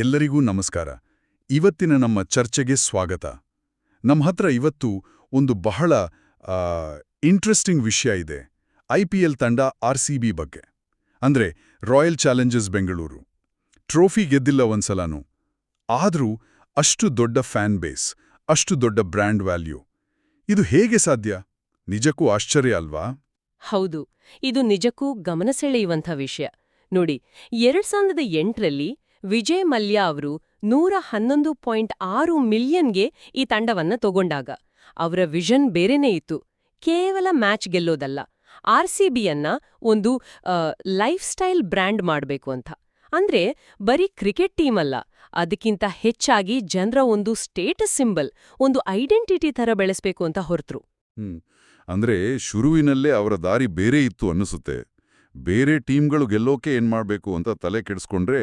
ಎಲ್ಲರಿಗೂ ನಮಸ್ಕಾರ. ಇವತ್ತಿನ ನಮ್ಮ ಚರ್ಚೆಗೆ ಸ್ವಾಗತ. ನಮ್ಮ ಹತ್ರ ಇವತ್ತು ಒಂದು ಬಹಳ ಇಂಟ್ರೆಸ್ಟಿಂಗ್ ವಿಷಯ ಇದೆ. ಐ ಪಿ ಎಲ್ ತಂಡ ಆರ್ ಸಿ ಬಿ ಬಗ್ಗೆ. ಅಂದ್ರೆ ರಾಯಲ್ ಚಾಲೆಂಜರ್ಸ್ ಬೆಂಗಳೂರು ಟ್ರೋಫಿ ಗೆದ್ದಿಲ್ಲ ಒಂದ್ಸಲನೂ. ಆದರೂ ಅಷ್ಟು ದೊಡ್ಡ ಫ್ಯಾನ್ ಬೇಸ್ ಅಷ್ಟು ದೊಡ್ಡ ಬ್ರ್ಯಾಂಡ್ ವ್ಯಾಲ್ಯೂ ಇದು ಹೇಗೆ ಸಾಧ್ಯ? ನಿಜಕ್ಕೂ ಆಶ್ಚರ್ಯ ಅಲ್ವಾ? ಹೌದು. ಇದು ನಿಜಕ್ಕೂ ಗಮನ ಸೆಳೆಯುವಂಥ ವಿಷಯ. ನೋಡಿ, ಎರಡ್ ಸಾವಿರದ ಎಂಟರಲ್ಲಿ ವಿಜಯ್ ಮಲ್ಯ ಅವರು ನೂರ ಹನ್ನೊಂದು ಪಾಯಿಂಟ್ ಆರು ಮಿಲಿಯನ್ಗೆ ಈ ತಂಡವನ್ನ ತಗೊಂಡಾಗ. ಅವರ ವಿಷನ್ ಬೇರೆನೇ ಇತ್ತು. ಕೇವಲ ಮ್ಯಾಚ್ ಗೆಲ್ಲೋದಲ್ಲ. ಆರ್ ಸಿ ಬಿಯನ್ನ ಒಂದು ಲೈಫ್ ಸ್ಟೈಲ್ ಬ್ರ್ಯಾಂಡ್ ಮಾಡಬೇಕು ಅಂತ. ಅಂದ್ರೆ ಬರೀ ಕ್ರಿಕೆಟ್ ಟೀಮ್ ಅಲ್ಲ. ಅದಕ್ಕಿಂತ ಹೆಚ್ಚಾಗಿ ಜನರ ಒಂದು ಸ್ಟೇಟಸ್ ಸಿಂಬಲ್, ಒಂದು ಐಡೆಂಟಿಟಿ ಥರ ಬೆಳೆಸ್ಬೇಕು ಅಂತ ಹೊರತರು ಅಂದ್ರೆ ಶುರುವಿನಲ್ಲೇ ಅವರ ದಾರಿ ಬೇರೆ ಇತ್ತು ಅನ್ನಿಸುತ್ತೆ. ಬೇರೆ ಟೀಮ್ಗಳು ಗೆಲ್ಲೋಕೆ ಏನ್ ಮಾಡ್ಬೇಕು ಅಂತ ತಲೆ ಕೆಡಿಸ್ಕೊಂಡ್ರೆ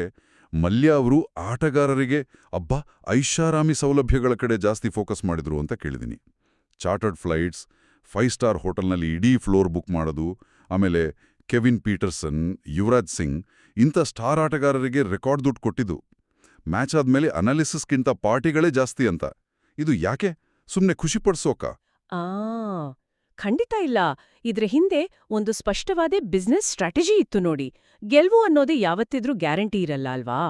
ಮಲ್ಯ ಅವರು ಆಟಗಾರರಿಗೆ, ಅಬ್ಬ, ಐಷಾರಾಮಿ ಸೌಲಭ್ಯಗಳ ಕಡೆ ಜಾಸ್ತಿ ಫೋಕಸ್ ಮಾಡಿದ್ರು ಅಂತ ಕೇಳಿದ್ದೀನಿ ಚಾರ್ಟರ್ಡ್ ಫ್ಲೈಟ್ಸ್, ಫೈವ್ ಸ್ಟಾರ್ ಹೋಟೆಲ್ನಲ್ಲಿ ಇಡೀ ಫ್ಲೋರ್ ಬುಕ್ ಮಾಡೋದು, ಆಮೇಲೆ ಕೆವಿನ್ ಪೀಟರ್ಸನ್, ಯುವರಾಜ್ ಸಿಂಗ್, ಇಂಥ ಸ್ಟಾರ್ ಆಟಗಾರರಿಗೆ ರೆಕಾರ್ಡ್ ದುಡ್ಡು ಕೊಟ್ಟಿದ್ದು. ಮ್ಯಾಚ್ ಆದ್ಮೇಲೆ ಅನಾಲಿಸಿಸ್ಗಿಂತ ಪಾರ್ಟಿಗಳೇ ಜಾಸ್ತಿ ಅಂತ. ಇದು ಯಾಕೆ? ಸುಮ್ಮನೆ ಖುಷಿಪಡ್ಸೋಕ ಖಂಡಿತ ಇಲ್ಲ. ಇದ್ರ ಹಿಂದೆ ಒಂದು ಸ್ಪಷ್ಟವಾದ ಬಿಸ್ನೆಸ್ ಸ್ಟ್ರಾಟಜಿ ಇತ್ತು ನೋಡಿ. ಗೆಲ್ವು ಅನ್ನೋದೇ ಯಾವತ್ತಿದ್ರೂ ಗ್ಯಾರಂಟಿ ಇರಲ್ಲ ಅಲ್ವಾ?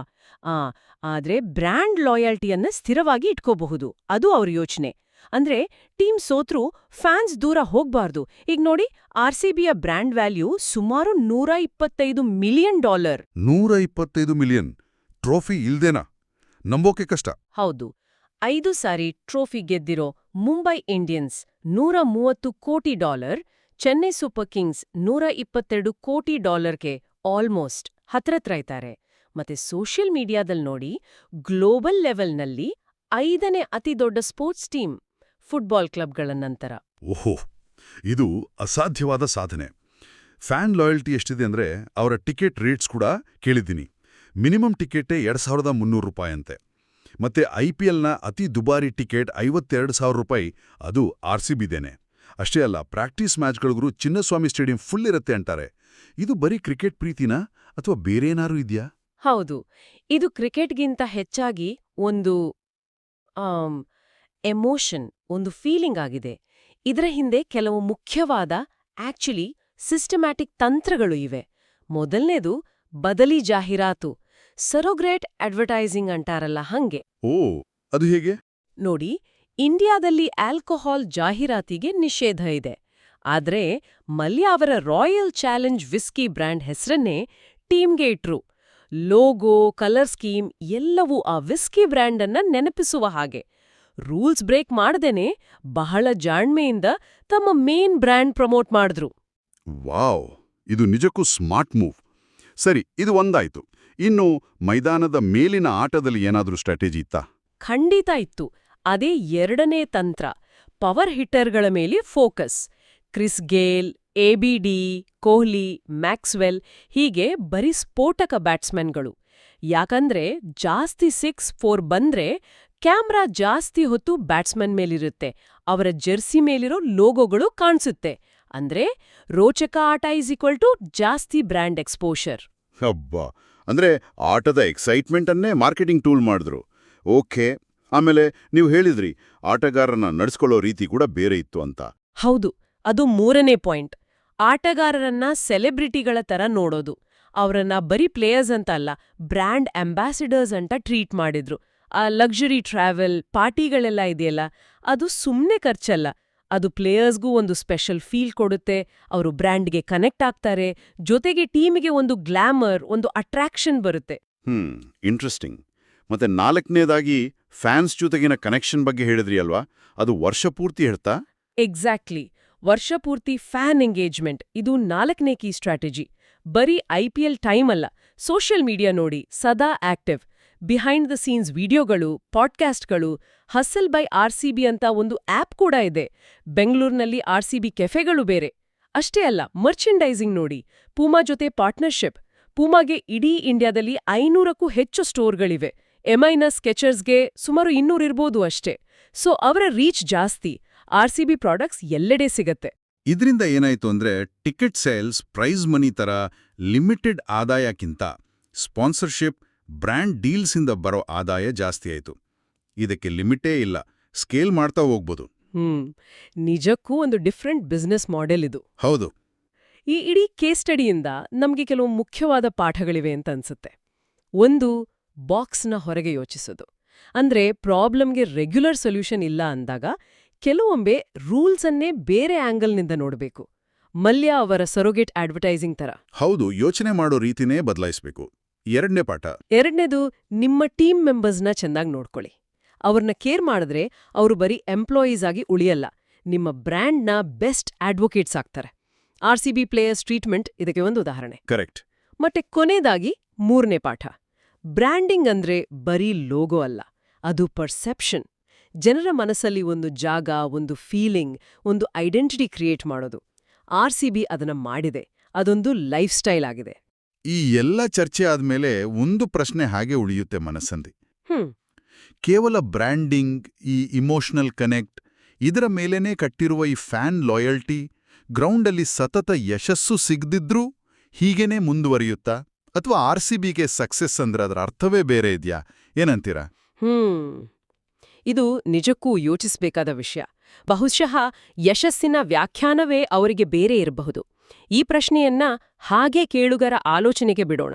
ಆ ಆದ್ರೆ ಬ್ರ್ಯಾಂಡ್ ಲಾಯಲ್ಟಿಯನ್ನ ಸ್ಥಿರವಾಗಿ ಇಟ್ಕೋಬಹುದು. ಅದು ಅವ್ರ ಯೋಚನೆ. ಅಂದ್ರೆ ಟೀಮ್ ಸೋತ್ರು ಫ್ಯಾನ್ಸ್ ದೂರ ಹೋಗ್ಬಾರ್ದು. ಈಗ ನೋಡಿ ಆರ್ ಸಿ ಬಿಯ ಬ್ರ್ಯಾಂಡ್ ವ್ಯಾಲ್ಯೂ ಸುಮಾರು ನೂರ ಇಪ್ಪತ್ತೈದು ಮಿಲಿಯನ್ ಡಾಲರ್. ನೂರ ಇಪ್ಪತ್ತೈದು ಮಿಲಿಯನ್? ಟ್ರೋಫಿ ಇಲ್ದೇನಾ? ನಂಬೋಕೆ ಕಷ್ಟ. ಹೌದು. ಐದು ಸಾರಿ ಟ್ರೋಫಿ ಗೆದ್ದಿರೋ ಮುಂಬೈ ಇಂಡಿಯನ್ಸ್ ನೂರ ಮೂವತ್ತು ಕೋಟಿ ಡಾಲರ್, ಚೆನ್ನೈ ಸೂಪರ್ ಕಿಂಗ್ಸ್ ನೂರ ಇಪ್ಪತ್ತೆರಡು ಕೋಟಿ ಡಾಲರ್ಗೆ ಆಲ್ಮೋಸ್ಟ್ ಹತ್ರತ್ರ ಇದ್ದಾರೆ. ಮತ್ತೆ ಸೋಷಿಯಲ್ ಮೀಡಿಯಾದಲ್ಲಿ ನೋಡಿ, ಗ್ಲೋಬಲ್ ಲೆವೆಲ್ನಲ್ಲಿ ಐದನೇ ಅತಿ ದೊಡ್ಡ ಸ್ಪೋರ್ಟ್ಸ್ ಟೀಮ್ ಫುಟ್ಬಾಲ್ ಕ್ಲಬ್ಗಳ ನಂತರ. ಓಹೋ, ಇದು ಅಸಾಧ್ಯವಾದ ಸಾಧನೆ. ಫ್ಯಾನ್ ಲಾಯಲ್ಟಿ ಎಷ್ಟಿದೆ ಅಂದ್ರೆ ಅವರ ಟಿಕೆಟ್ ರೇಟ್ಸ್ ಕೂಡ ಕೇಳಿದ್ದೀನಿ. ಮಿನಿಮಮ್ ಟಿಕೆಟೇ ಎರಡು ಸಾವಿರದ ಮುನ್ನೂರು ರೂಪಾಯಿ ಅಂತೆ ಮತ್ತೆ ಐ ಪಿ ಎಲ್ನ ಅತಿ ದುಬಾರಿ ಟಿಕೆಟ್ ಐವತ್ತೆರಡು ಸಾವಿರ ರೂಪಾಯಿ. ಅದು ಆರ್ ಸಿ ಬಿದೇನೆ. ಅಷ್ಟೇ ಅಲ್ಲ, ಪ್ರಾಕ್ಟೀಸ್ ಮ್ಯಾಚ್ಗಳಿಗೂ ಚಿನ್ನಸ್ವಾಮಿ ಸ್ಟೇಡಿಯಂ ಫುಲ್ ಇರುತ್ತೆ ಅಂತಾರೆ. ಇದು ಬರೀ ಕ್ರಿಕೆಟ್ ಪ್ರೀತಿನಾ? ಅಥವಾ ಬೇರೇನಾರೂ ಇದೆಯಾ? ಹೌದು. ಇದು ಕ್ರಿಕೆಟ್ಗಿಂತ ಹೆಚ್ಚಾಗಿ ಒಂದು ಎಮೋಷನ್, ಒಂದು ಫೀಲಿಂಗ್ ಆಗಿದೆ. ಇದರ ಹಿಂದೆ ಕೆಲವು ಮುಖ್ಯವಾದ, ಆಕ್ಚುಲಿ ಸಿಸ್ಟಮ್ಯಾಟಿಕ್ ತಂತ್ರಗಳು ಇವೆ. ಮೊದಲನೇದು, ಬದಲಿ ಜಾಹೀರಾತು. ಸರೋಗ್ರೇಟ್ ಅಡ್ವರ್ಟೈಸಿಂಗ್ ಅಂಟಾರಲ್ಲ ಹಂಗೆ. ಓ ಅದು ಹೇಗೆ? ನೋಡಿ ಇಂಡಿಯಾದಲ್ಲಿ ಆಲ್ಕೋಹಾಲ್ ಜಾಹೀರಾತಿಗೆ ನಿಷೇಧ ಇದೆ. ಆದ್ರೆ ಮಲ್ಯ ಅವರ ರಾಯಲ್ ಚಾಲೆಂಜ್ ವಿಸ್ಕಿ ಬ್ರ್ಯಾಂಡ್ ಹೆಸರನ್ನೇ ಟೀಮ್ಗೆ ಇಟ್ರು. ಲೋಗೋ ಕಲರ್ ಸ್ಕೀಮ್ ಎಲ್ಲವೂ ಆ ವಿಸ್ಕಿ ಬ್ರ್ಯಾಂಡನ್ನ ನೆನಪಿಸುವ ಹಾಗೆ. ರೂಲ್ಸ್ ಬ್ರೇಕ್ ಮಾಡ್ದೇನೆ ಬಹಳ ಜಾಣ್ಮೆಯಿಂದ ತಮ್ಮ ಮೇನ್ ಬ್ರ್ಯಾಂಡ್ ಪ್ರಮೋಟ್ ಮಾಡಿದ್ರು. ವಾವ್ ಇದು ನಿಜಕ್ಕೂ ಸ್ಮಾರ್ಟ್ ಮೂವ್. ಸರಿ ಇದು ಒಂದಾಯ್ತು. ಇನ್ನು ಮೈದಾನದ ಮೇಲಿನ ಆಟದಲ್ಲಿ ಏನಾದರೂ ಸ್ಟ್ರಾಟಜಿ ಇತ್ತಾ? ಖಂಡಿತ ಇತ್ತು. ಅದೇ ಎರಡನೇ ತಂತ್ರ. ಪವರ್ ಹಿಟ್ಟರ್ಗಳ ಮೇಲೆ focus. Chris Gayle A B D Kohli Maxwell ಹೀಗೆ ಬರೀ ಸ್ಫೋಟಕ ಬ್ಯಾಟ್ಸ್ಮನ್ಗಳು ಯಾಕಂದ್ರೆ ಜಾಸ್ತಿ ಸಿಕ್ಸ್ ಫೋರ್ ಬಂದ್ರೆ ಕ್ಯಾಮ್ರಾ ಜಾಸ್ತಿ ಹೊತ್ತು ಬ್ಯಾಟ್ಸ್ಮನ್ ಮೇಲಿರುತ್ತೆ. ಅವರ ಜೆರ್ಸಿ ಮೇಲಿರೋ ಲೋಗೋಗಳು ಕಾಣಿಸುತ್ತೆ. ಅಂದ್ರೆ ರೋಚಕ ಆಟ ಈಸ್ ಈಕ್ವಲ್ ಟು ಜಾಸ್ತಿ ಬ್ರ್ಯಾಂಡ್ ಎಕ್ಸ್ಪೋಷರ್. ಹಬ್ಬ. ಅಂದ್ರೆ ಆಟದ ಎಕ್ಸೈಟ್ಮೆಂಟನ್ನೇ ಮಾರ್ಕೆಟಿಂಗ್ ಟೂಲ್ ಮಾಡಿದ್ರು. ಓಕೆ, ಆಮೇಲೆ ನೀವು ಹೇಳಿದ್ರಿ, ಆಟಗಾರರನ್ನ ನಡೆಸ್ಕೊಳ್ಳೋ ರೀತಿ ಕೂಡ ಬೇರೆ ಇತ್ತು ಅಂತ. ಹೌದು, ಅದು ಮೂರನೇ ಪಾಯಿಂಟ್. ಆಟಗಾರರನ್ನ ಸೆಲೆಬ್ರಿಟಿಗಳ ತರ ನೋಡೋದು. ಅವರನ್ನ ಬರೀ ಪ್ಲೇಯರ್ಸ್ ಅಂತ ಅಲ್ಲ ಬ್ರ್ಯಾಂಡ್ ಅಂಬಾಸಿಡರ್ಸ್ ಅಂತ ಟ್ರೀಟ್ ಮಾಡಿದ್ರು. ಆ ಲಕ್ಸುರಿ ಟ್ರಾವೆಲ್ ಪಾರ್ಟಿಗಳೆಲ್ಲ ಇದೆಯಲ್ಲ, ಅದು ಸುಮ್ಮನೆ ಖರ್ಚಲ್ಲ. ಅದು ಪ್ಲೇಯರ್ಸ್ಗೂ ಒಂದು ಸ್ಪೆಷಲ್ ಫೀಲ್ ಕೊಡುತ್ತೆ ಅವರು ಬ್ರ್ಯಾಂಡ್ಗೆ ಕನೆಕ್ಟ್ ಆಗ್ತಾರೆ ಜೊತೆಗೆ ಟೀಮಿಗೆ ಒಂದು ಗ್ಲಾಮರ್ ಒಂದು ಅಟ್ರಾಕ್ಷನ್ ಬರುತ್ತೆ. Hmm interesting. ಮತ್ತೆ ನಾಲ್ಕನೇದಾಗಿ ಫ್ಯಾನ್ಸ್ ಜೊತೆಗಿನ ಕನೆಕ್ಷನ್ ಬಗ್ಗೆ ಹೇಳಿದ್ರಿ ಅಲ್ವಾ? ಅದು ವರ್ಷ ಪೂರ್ತಿ ಹೇಳ್ತಾ? ಎಕ್ಸಾಕ್ಟ್ಲಿ. ವರ್ಷಪೂರ್ತಿ ಫ್ಯಾನ್ ಎಂಗೇಜ್ಮೆಂಟ್. ಇದು ನಾಲ್ಕನೇ ಕೀ ಸ್ಟ್ರಾಟಜಿ. ಬರೀ ಐಪಿಎಲ್ ಟೈಮ್ ಅಲ್ಲ ಸೋಷಿಯಲ್ ಮೀಡಿಯಾ ನೋಡಿ ಸದಾ ಆಕ್ಟಿವ್. ಬಿಹೈಂಡ್ ದ ಸೀನ್ಸ್ ವಿಡಿಯೋಗಳು ಪಾಡ್ಕ್ಯಾಸ್ಟ್ಗಳು hustle by R C B ಅಂತ ಒಂದು ಆಪ್ ಕೂಡ ಇದೆ. ಬೆಂಗಳೂರಿನಲ್ಲಿ ಬಿ ಕೆಫೆಗಳು ಬೇರೆ. ಅಷ್ಟೇ ಅಲ್ಲ ಮರ್ಚೆಂಡೈಸಿಂಗ್ ನೋಡಿ. ಪೂಮಾ ಜೊತೆ ಪಾರ್ಟ್ನರ್ಶಿಪ್ ಪೂಮಾಗೆ ಇಡೀ ಇಂಡಿಯಾದಲ್ಲಿ ಐನೂರಕ್ಕೂ ಹೆಚ್ಚು ಸ್ಟೋರ್ಗಳಿವೆ ಎಂಐನ ಸ್ಕೆಚರ್ಸ್ಗೆ ಸುಮಾರು ಇನ್ನೂರಿರ್ಬೋದು ಅಷ್ಟೇ. ಸೊ ಅವರ ರೀಚ್ ಜಾಸ್ತಿ. ಆರ್ ಸಿ ಬಿ ಪ್ರಾಡಕ್ಟ್ಸ್ ಎಲ್ಲೆಡೆ ಸಿಗತ್ತೆ. ಇದರಿಂದ ಏನಾಯ್ತು ಅಂದ್ರೆ ಟಿಕೆಟ್ ಸೇಲ್ಸ್ ಪ್ರೈಸ್ ಮನಿ ತರ ಲಿಮಿಟೆಡ್ ಆದಾಯಕ್ಕಿಂತ ಸ್ಪಾನ್ಸರ್ಶಿಪ್ ಬ್ರ್ಯಾಂಡ್ ಡೀಲ್ಸಿಂದ ಬರೋ ಆದಾಯ ಜಾಸ್ತಿ ಆಯಿತು. ಇದಕ್ಕೆ ಲಿಮಿಟೇ ಇಲ್ಲ. ಸ್ಕೇಲ್ ಮಾಡ್ತಾ ಹೋಗ್ಬೋದು. ಹ್ಮ್. ನಿಜಕ್ಕೂ ಒಂದು ಡಿಫ್ರೆಂಟ್ ಬಿಸ್ನೆಸ್ ಮಾಡೆಲ್ ಇದು. ಹೌದು. ಈ ಇಡೀ ಕೇಸ್ ಸ್ಟಡಿಯಿಂದ ನಮಗೆ ಕೆಲವು ಮುಖ್ಯವಾದ ಪಾಠಗಳಿವೆ ಅಂತ ಅನ್ಸುತ್ತೆ. ಒಂದು ಬಾಕ್ಸ್ನ ಹೊರಗೆ ಯೋಚಿಸೋದು. ಅಂದ್ರೆ ಪ್ರಾಬ್ಲಮ್ಗೆ ರೆಗ್ಯುಲರ್ ಸೊಲ್ಯೂಷನ್ ಇಲ್ಲ ಅಂದಾಗ ಕೆಲವೊಮ್ಮೆ ರೂಲ್ಸನ್ನೇ ಬೇರೆ ಆಂಗಲ್ನಿಂದ ನೋಡಬೇಕು. ಮಲ್ಯ ಅವರ ಸರೋಗೇಟ್ ಅಡ್ವರ್ಟೈಸಿಂಗ್ ತರ. ಹೌದು ಯೋಚನೆ ಮಾಡೋ ರೀತಿನೇ ಬದಲಾಯಿಸಬೇಕು. ಎರಡನೇ ಪಾಠ. ಎರಡನೇದು ನಿಮ್ಮ ಟೀಮ್ ಮೆಂಬರ್ಸ್ನ ಚೆನ್ನಾಗಿ ನೋಡ್ಕೊಳ್ಳಿ. ಅವ್ರನ್ನ ಕೇರ್ ಮಾಡಿದ್ರೆ ಅವರು ಬರೀ ಎಂಪ್ಲಾಯೀಸ್ ಆಗಿ ಉಳಿಯಲ್ಲ. ನಿಮ್ಮ ಬ್ರ್ಯಾಂಡ್ನ ಬೆಸ್ಟ್ ಅಡ್ವೊಕೇಟ್ಸ್ ಆಗ್ತಾರೆ. R C B players treatment ಇದಕ್ಕೆ ಒಂದು ಉದಾಹರಣೆ. ಕರೆಕ್ಟ್. ಮತ್ತೆ ಕೊನೆಯದಾಗಿ ಮೂರನೇ ಪಾಠ. ಬ್ರ್ಯಾಂಡಿಂಗ್ ಅಂದ್ರೆ ಬರೀ ಲೋಗೋ ಅಲ್ಲ ಅದು ಪರ್ಸೆಪ್ಷನ್. ಜನರ ಮನಸ್ಸಲ್ಲಿ ಒಂದು ಜಾಗ ಒಂದು ಫೀಲಿಂಗ್ ಒಂದು ಐಡೆಂಟಿಟಿ ಕ್ರಿಯೇಟ್ ಮಾಡೋದು. ಆರ್ ಸಿ ಬಿ ಅದನ್ನ ಮಾಡಿದೆ ಅದೊಂದು ಲೈಫ್ ಸ್ಟೈಲ್ ಆಗಿದೆ. ಈ ಎಲ್ಲ ಚರ್ಚೆ ಆದ್ಮೇಲೆ ಒಂದು ಪ್ರಶ್ನೆ ಹಾಗೆ ಉಳಿಯುತ್ತೆ ಮನಸ್ಸಂದಿ ಕೇವಲ ಬ್ರ್ಯಾಂಡಿಂಗ್ ಈ ಇಮೋಷನಲ್ ಕನೆಕ್ಟ್ ಇದರ ಮೇಲೇನೆ ಕಟ್ಟಿರುವ ಈ ಫ್ಯಾನ್ ಲಾಯಲ್ಟಿ ಗ್ರೌಂಡಲ್ಲಿ ಸತತ ಯಶಸ್ಸು ಸಿಗ್ದಿದ್ರೂ ಹೀಗೇನೆ ಮುಂದುವರಿಯುತ್ತಾ? ಅಥವಾ ಆರ್ ಸಿ ಬಿಗೆ ಸಕ್ಸೆಸ್ ಅಂದ್ರೆ ಅದರ ಅರ್ಥವೇ ಬೇರೆ ಇದೆಯಾ? ಏನಂತೀರಾ? ಹ್ಮ್. ಇದು ನಿಜಕ್ಕೂ ಯೋಚಿಸಬೇಕಾದ ವಿಷಯ. ಬಹುಶಃ ಯಶಸ್ಸಿನ ವ್ಯಾಖ್ಯಾನವೇ ಅವರಿಗೆ ಬೇರೆ ಇರಬಹುದು. ಈ ಪ್ರಶ್ನೆಯನ್ನ ಹಾಗೆ ಕೇಳುಗರ ಆಲೋಚನೆಗೆ ಬಿಡೋಣ.